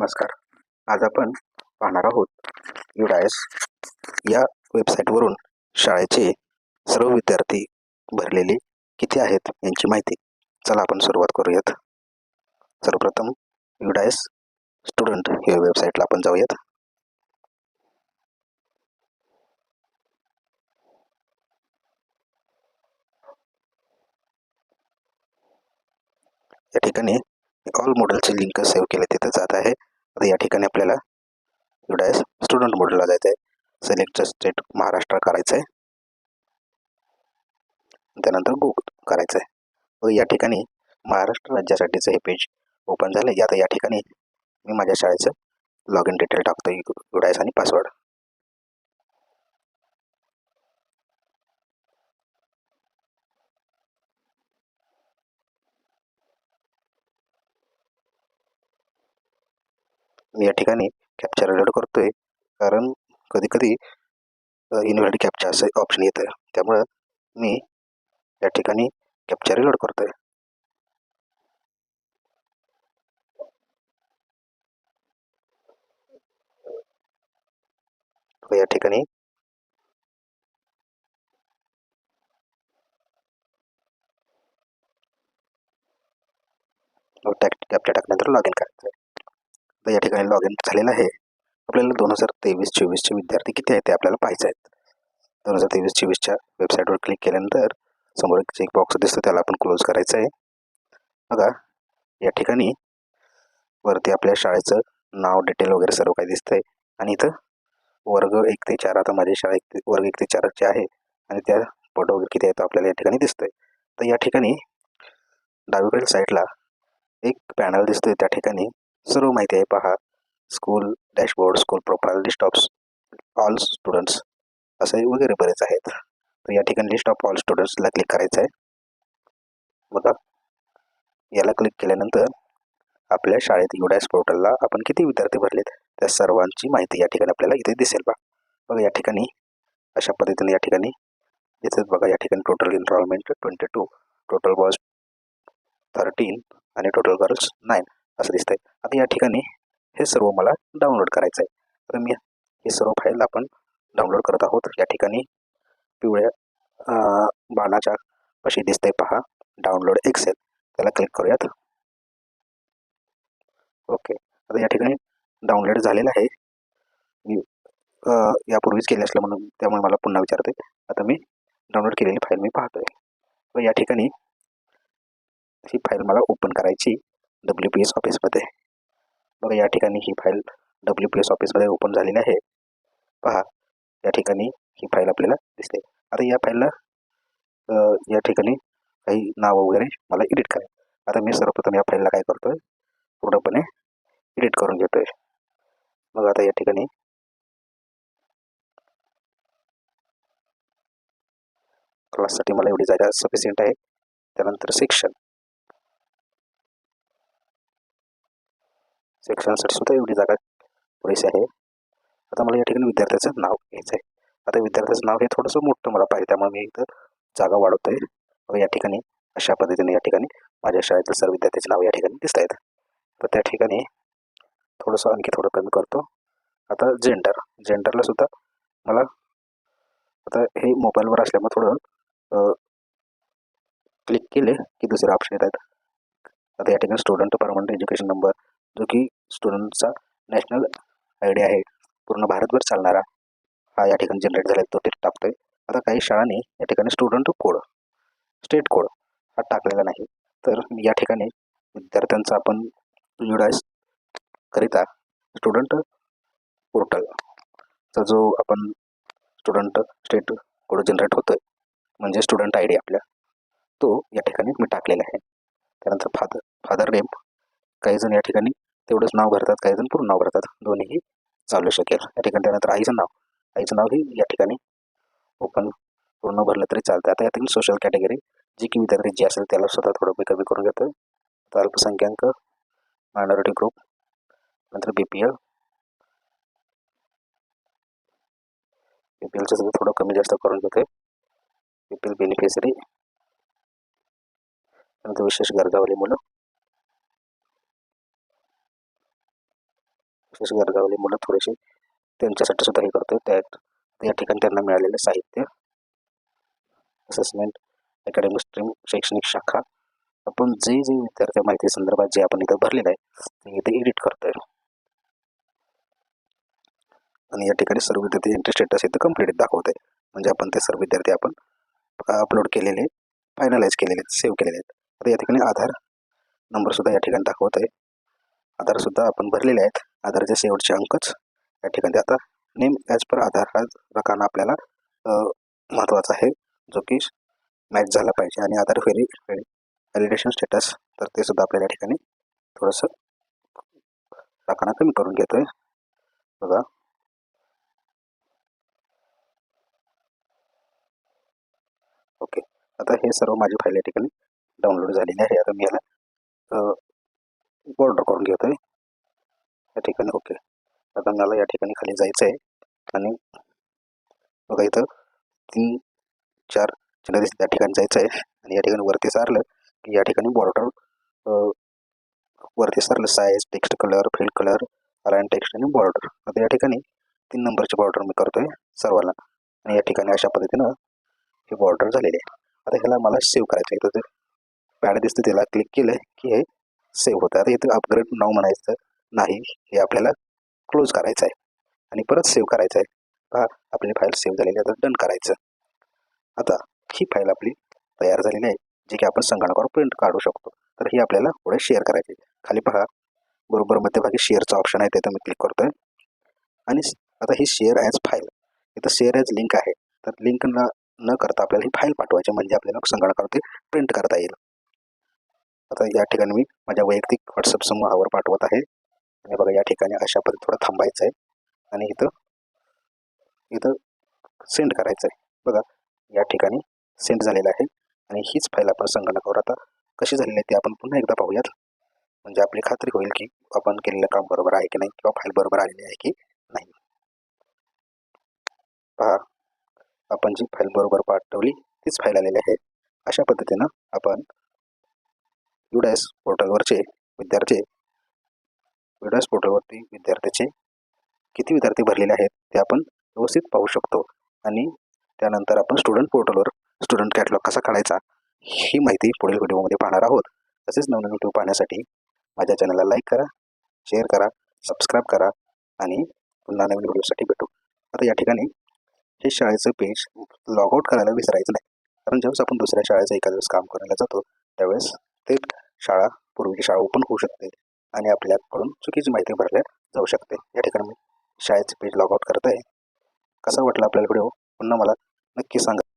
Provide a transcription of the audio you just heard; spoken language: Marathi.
नमस्कार. आज आपण पाहणार आहोत युडायस या वेबसाईटवरून शाळेचे सर्व विद्यार्थी भरलेले किती आहेत यांची माहिती. चला आपण सुरुवात करूयात. सर्वप्रथम युडायस स्टुडंट या वेबसाईटला आपण जाऊयात. या ठिकाणी ऑल मॉडेलची लिंक सेव्ह केले तिथे जात आहे. आता या ठिकाणी आपल्याला युडायस स्टुडंट मोडला जायचं आहे सिलेक्ट स्टेट महाराष्ट्र करायचं आहे त्यानंतर गुगल करायचं आहे या ठिकाणी महाराष्ट्र राज्यासाठीचं हे पेज ओपन झालं आता या ठिकाणी मी माझ्या शाळेचं लॉग इन डिटेल टाकतो युडायस आणि पासवर्ड मी या ठिकाणी कॅप्चर लोड करतोय. कारण कधी कधी इनव्हॅलिड कॅप्चा असं ऑप्शन येतं. त्यामुळं मी या ठिकाणी कॅप्चर लोड करतोय. या ठिकाणी कॅप्चा टाकल्यानंतर लॉग इन करायचं. तर या ठिकाणी लॉग इन झालेलं आहे. आपल्याला दोन हजार तेवीस चोवीसचे विद्यार्थी किती आहेत ते आपल्याला पाहायचे आहेत. दोन हजार तेवीस चोवीसच्या वेबसाईटवर क्लिक केल्यानंतर समोर एक चेक बॉक्स दिसतो त्याला आपण क्लोज करायचं आहे. बघा या ठिकाणी वरती आपल्या शाळेचं नाव डिटेल वगैरे सर्व काही दिसतंय. आणि इथं वर्ग एक ते चार आता माझी शाळा एक ते वर्ग एक ते चारचे आहे. आणि त्या फोटो वगैरे किती आहे तो आपल्याला या ठिकाणी दिसतोय. तर या ठिकाणी डावीकडील साईडला एक पॅनल दिसतोय. त्या ठिकाणी सर्व माहिती आहे पहा. School dashboard school profile list of all students असे वगैरे बरेच आहेत. तर या ठिकाणी लिस्ट ऑफ ऑल स्टुडंट्सला क्लिक करायचं आहे बघा. याला क्लिक केल्यानंतर आपल्या शाळेत युडॅस पोर्टलला आपण किती विद्यार्थी भरलेत त्या सर्वांची माहिती या ठिकाणी आपल्याला इथे दिसेल बा बघा या ठिकाणी अशा पद्धतीने या ठिकाणी दिसत बघा या ठिकाणी total enrolment twenty two total boys thirteen आणि टोटल गर्ल्स नाईन असं दिसतंय. आता या ठिकाणी हे सर्व मला डाउनलोड करायचं आहे तर मी हे सर्व फाईल आपण डाउनलोड करत आहोत. या ठिकाणी पिवळ्या बाणाच्या कशी दिसतंय. पहा डाउनलोड एक्सेल त्याला क्लिक करूयात. ओके आता या ठिकाणी डाउनलोड झालेलं आहे. मी यापूर्वीच केले असलं म्हणून त्यामुळे मला पुन्हा विचारते आता मी डाउनलोड केलेली फाईल मी पाहतोय. व या ठिकाणी ही फाईल मला ओपन करायची डब्ल्यू पी एस ऑफिसमध्ये बघा या ठिकाणी ही फाईल डब्ल्यू पी एस ऑफिसमध्ये ओपन झालेली आहे. पहा या ठिकाणी ही फाईल आपल्याला दिसते. आता या फाईलला या ठिकाणी काही नाव वगैरे मला एडिट करायचं आता मी सर्वप्रथम या फाईलला काय करतोय? पूर्णपणे एडिट करून घेतोय. मग आता या ठिकाणी क्लाससाठी मला एवढी जागा सफिशियंट आहे. त्यानंतर सेक्शन सेक्शनसाठी सुद्धा एवढी जागा पुरेशी आहे. आता मला या ठिकाणी विद्यार्थ्याचं नाव घ्यायचं आहे आता विद्यार्थ्याचं नाव हे थोडंसं मोठं मला पाहिजे त्यामुळे मी इथं जागा वाढवतोय. मग या ठिकाणी अशा पद्धतीने या ठिकाणी माझ्या शाळेतील सर्व विद्यार्थ्याचे नाव या ठिकाणी दिसत आहेत. तर त्या ठिकाणी थोडंसं आणखी थोडं कमी करतो. आता जेंडर जेंडरला सुद्धा मला आता हे मोबाईलवर असल्यामुळे थोडं क्लिक केले की दुसरे ऑप्शन येत आहेत. आता या ठिकाणी स्टुडंट परमनंट एज्युकेशन नंबर जो की स्टुडंटचा नॅशनल आयडी आहे. पूर्ण भारतभर चालणारा हा या ठिकाणी जनरेट झाला तो ते टाकतोय. आता काही शाळांनी या ठिकाणी स्टुडंट कोड स्टेट कोड हा टाकलेला नाही. तर या ठिकाणी विद्यार्थ्यांचा आपण युडायस करिता स्टुडंट पोर्टलचा जो आपण स्टुडंट स्टेट कोड जनरेट होतोय म्हणजे स्टुडंट आय डी आपल्या तो या ठिकाणी मी टाकलेला आहे. त्यानंतर फादर फादर नेम काही जण या ठिकाणी तेवढंच नाव भरतात काही जण पूर्ण नाव भरतात. दोन्हीही चालू शकेल. या ठिकाणी त्यानंतर आईचं नाव आईचं नावही या ठिकाणी ओपन पूर्ण भरलं तरी चालतं आता यातील सोशल कॅटेगरी जी की विद्यार्थी जी असेल त्याला स्वतः थोडं मी कमी करून घेतो आता अल्पसंख्याक मायनॉरिटी ग्रुप नंतर B P L B P एलचं सुद्धा थोडं कमी जास्त करून घेतोय. बी पी एल बेनिफिशरी नंतर विशेष गरजावाली मुलं. विशेष गरजावली मुलं थोडीशी त्यांच्यासाठी सुद्धा हे करतो त्यात या ठिकाणी त्यांना मिळालेलं साहित्य असेसमेंट अकॅडमिक स्ट्रीम शैक्षणिक शाखा. आपण जे जे विद्यार्थी माहिती संदर्भात जे आपण इथं भरलेलं आहे ते इथे एडिट करतोय. आणि या ठिकाणी सर्व विद्यार्थी एंट्री स्टेटस इथं कंप्लीट दाखवत आहे म्हणजे आपण ते सर्व विद्यार्थी आपण अपलोड केलेले फायनलाइज केलेले सेव्ह केलेले आहेत. आता या ठिकाणी आधार नंबरसुद्धा या ठिकाणी दाखवत आहे आधार सुद्धा आपण भरलेले आहेत. आधारचे शेवटचे अंकच या ठिकाणी. आता नेम ॲज पर आधार हा रकाना आपल्याला महत्त्वाचा आहे. जो की मॅच झाला पाहिजे आणि आधार फेरी व्हॅलिडेशन स्टेटस तर ते सुद्धा आपल्याला या ठिकाणी थोडंसं रकाना कमी करून घेतोय. बघा. ओके. आता हे सर्व माझी फाईल या ठिकाणी डाउनलोड झालेली आहे. आता मी याला बॉर्डर करून घेतोय या ठिकाणी ओके आता मला या ठिकाणी खाली जायचं आहे आणि बघा इथं तीन चार चिन्ह दिसते त्या ठिकाणी जायचं आहे आणि या ठिकाणी वरती सारलं की या ठिकाणी बॉर्डर वरती सारलं size text colour field colour align text आणि बॉर्डर आता या ठिकाणी तीन नंबरची बॉर्डर मी करतोय सर्वांना. आणि या ठिकाणी अशा पद्धतीनं हे बॉर्डर झालेले आहे आता ह्याला मला सेव्ह करायचं आहे. तर पॅड दिसतं त्याला क्लिक केलं की हे सेव्ह होतं. आता इथं अपग्रेड नाव म्हणायचं नाही. हे आपल्याला क्लोज करायचं आहे. आणि परत सेव्ह करायचं आहे. पहा आपली फाईल सेव्ह झालेली आहे. आता डन करायचं. आता ही फाईल आपली तयार झालेली आहे. जी की आपण संगणकावर प्रिंट काढू शकतो. तर ही आपल्याला पुढे शेअर करायची खाली पहा. बरोबर मध्यभागी शेअरचा ऑप्शन आहे. तिथं मी क्लिक करतोय. आणि आता ही शेअर ॲज फाईल इथं शेअर ॲज लिंक आहे. तर लिंक न न करता आपल्याला ही फाईल पाठवायची म्हणजे आपल्याला संगणकावरती प्रिंट करता येईल. आता या ठिकाणी मी माझ्या वैयक्तिक व्हॉट्सअप समूहावर पाठवत आहे. आणि बघा या ठिकाणी अशा पद्धती थोडं थांबायचं आहे. आणि इथं इथं सेंड करायचं आहे. बघा या ठिकाणी सेंड झालेलं आहे. आणि हीच फाईल आपण संगणकावर आता कशी झालेली आहे ती आपण पुन्हा एकदा पाहूयात. म्हणजे आपली खात्री होईल की आपण केलेलं काम बरोबर आहे की नाही किंवा फाईल बरोबर आलेली आहे की नाही. पहा आपण जी फाईल बरोबर पाठवली तीच फाईल आलेली आहे. अशा पद्धतीनं आपण युडॅस पोर्टलवरचे विद्यार्थी युडॅस पोर्टलवरती विद्यार्थ्याचे किती विद्यार्थी भरलेले आहेत ते आपण व्यवस्थित पाहू शकतो. आणि त्यानंतर आपण स्टुडंट पोर्टलवर स्टुडंट कॅटलॉग कसा काढायचा ही माहिती पुढील व्हिडिओमध्ये पाहणार आहोत. तसेच नवनवीन व्हिडिओ पाहण्यासाठी माझ्या चॅनलला लाईक करा शेअर करा सबस्क्राईब करा आणि पुन्हा नवीन व्हिडिओसाठी भेटू. आता या ठिकाणी हे शाळेचं पेज लॉगआउट करायला विसरायचं नाही. कारण ज्यावेळेस आपण दुसऱ्या शाळेचं एखाद्या वेळेस काम करायला जातो त्यावेळेस ते शाळा पूर्वीची शाळा ओपन होऊ शकते आणि आपल्याकडून चुकीची माहिती भरल्या जाऊ शकते. या ठिकाणी मी शाळेचं पेज लॉग आउट करत आहे कसा वाटला आपल्याला व्हिडिओ पुन्हा मला नक्की सांगा.